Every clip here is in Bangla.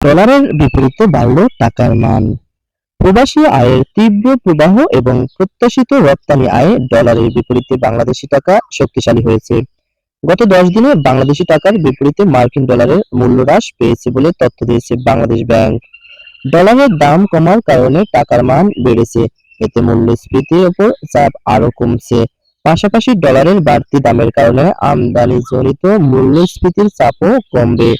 ডলারের বিপরীতে বাড়ল টাকার মান। প্রবাসী আয়ের তীব্র প্রবাহ এবং প্রত্যাশিত রপ্তানি আয়ে ডলারের বিপরীতে বাংলাদেশি টাকা শক্তিশালী হয়েছে। গত দশ দিনে বাংলাদেশি টাকার বিপরীতে মার্কিন ডলারের মূল্য হ্রাস পেয়েছে বলে তথ্য দিয়েছে বাংলাদেশ ব্যাংক। ডলারের দাম কমার কারণে টাকার মান বেড়েছে। এতে মূল্যস্ফীতির ওপর চাপ আরও কমছে। পাশাপাশি ডলারের বাড়তি দামের কারণে আমদানিজনিত মূল্যস্ফীতির চাপও কমবে।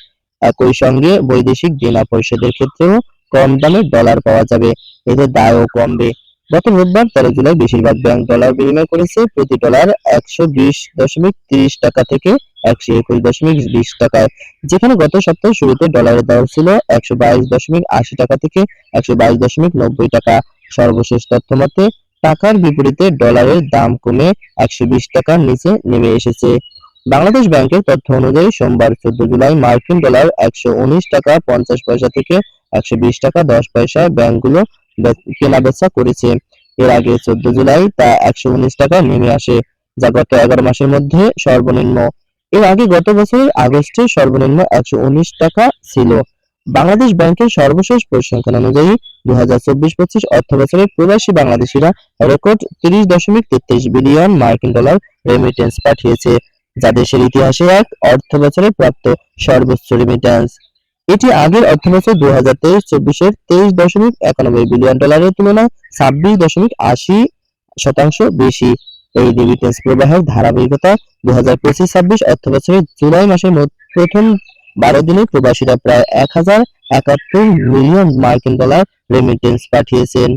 একই সঙ্গে বৈদেশিক দেনা পরিশোধের ক্ষেত্রেও কম দামে ডলার পাওয়া যাবে। এতে দায়ও কমবে। গত রোববার তেরো জুলাই বেশিরভাগ ব্যাংক ডলার বিনিময় করেছে প্রতি ডলার একশো বিশ দশমিক তিরিশ টাকা থেকে একশো একুশ দশমিক বিশ টাকায়। যেখানে গত সপ্তাহের শুরুতে ডলারের দর ছিল একশো বাইশ দশমিক আশি টাকা থেকে একশো বাইশ দশমিক নব্বই টাকা। সর্বশেষ তথ্য মতে, টাকার বিপরীতে ডলারের দাম কমে একশো বিশ টাকার নিচে নেমে এসেছে। বাংলাদেশ ব্যাংকের তথ্য অনুযায়ী সোমবার চোদ্দ জুলাই মার্কিন ডলার একশো উনিশ টাকা পঞ্চাশ পয়সা থেকে একশো বিশ টাকা দশ পয়সায় ব্যাংকগুলো বে- কেনাবেচা করেছে। এর আগে চোদ্দ জুলাই তা একশো উনিশ টাকা নেমে আসে, যা গত এগারো মাসের মধ্যে সর্বনিম্ন। এর আগে গত বছরের আগস্টে সর্বনিম্ন একশো উনিশ টাকা ছিল। বাংলাদেশ ব্যাংকের সর্বশেষ পরিসংখ্যান অনুযায়ী দুই হাজার চব্বিশ পঁচিশ অর্থ বছরে প্রবাসী বাংলাদেশিরা রেকর্ড তিরিশ দশমিক তেত্রিশ বিলিয়ন মার্কিন ডলার রেমিটেন্স পাঠিয়েছে। যা দেশের ইতিহাসে এক অর্থ বছরে প্রাপ্ত সর্বোচ্চ রেমিটেন্স এটি আগের অর্থবছর দুই হাজার তেইশ চব্বিশের তেইশ দশমিক একানব্বই বিলিয়ন ডলারের তুলনায় ছাব্বিশ দশমিক আশি শতাংশ বেশি। এই রেমিটেন্স প্রবাহের ধারাবাহিকতা দুই হাজার পঁচিশ ছাব্বিশ অর্থ বছরের জুলাই মাসের প্রথম বারো দিনে প্রবাসীরা প্রায় এক হাজার একাত্তর মিলিয়ন মার্কিন ডলার রেমিটেন্স পাঠিয়েছেন।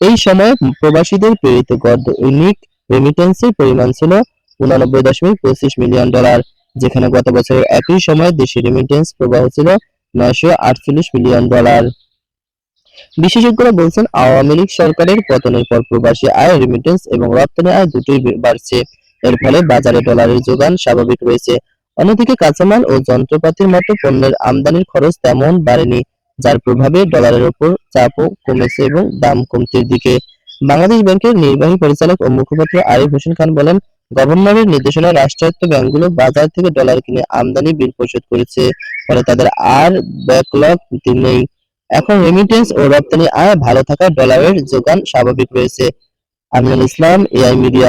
এই সময়ে প্রবাসীদের প্রেরিত গড় দৈনিক রেমিটেন্সের পরিমাণ ছিল উনানব্বই দশমিক পঁচিশ মিলিয়ন ডলার, যেখানে গত বছরের একই সময়ে দেশি রেমিটেন্স প্রবাহ ছিল নয়শো আটচল্লিশ মিলিয়ন ডলার। বিশেষজ্ঞরা বলছেন, আওয়ামী লীগ সরকারের পতনের পর প্রবাসী আয় রেমিটেন্স এবং রপ্তানি আয় দুটোই বাড়ছে। এর ফলে বাজারে ডলারের যোগান স্বাভাবিক রয়েছে। অন্যদিকে কাঁচামাল ও যন্ত্রপাতির মতো পণ্যের আমদানির খরচ তেমন বাড়েনি, যার প্রভাবে ডলারের উপর চাপও কমেছে এবং দাম কমতির দিকে। বাংলাদেশ ব্যাংকের নির্বাহী পরিচালক ও মুখপাত্র আরিফ হোসেন খান বলেন গভর্নরের নির্দেশনায় রাষ্ট্রায়ত্ত ব্যাংকগুলো বাজার থেকে ডলার কিনে আমদানি বিল পরিশোধ করেছে, ফলে তাদের আর ব্যাকলগ নেই। এখন রেমিটেন্স ও রপ্তানি আয় ভালো থাকায় ডলারের যোগান স্বাভাবিক রয়েছে। Aminul Islam AI media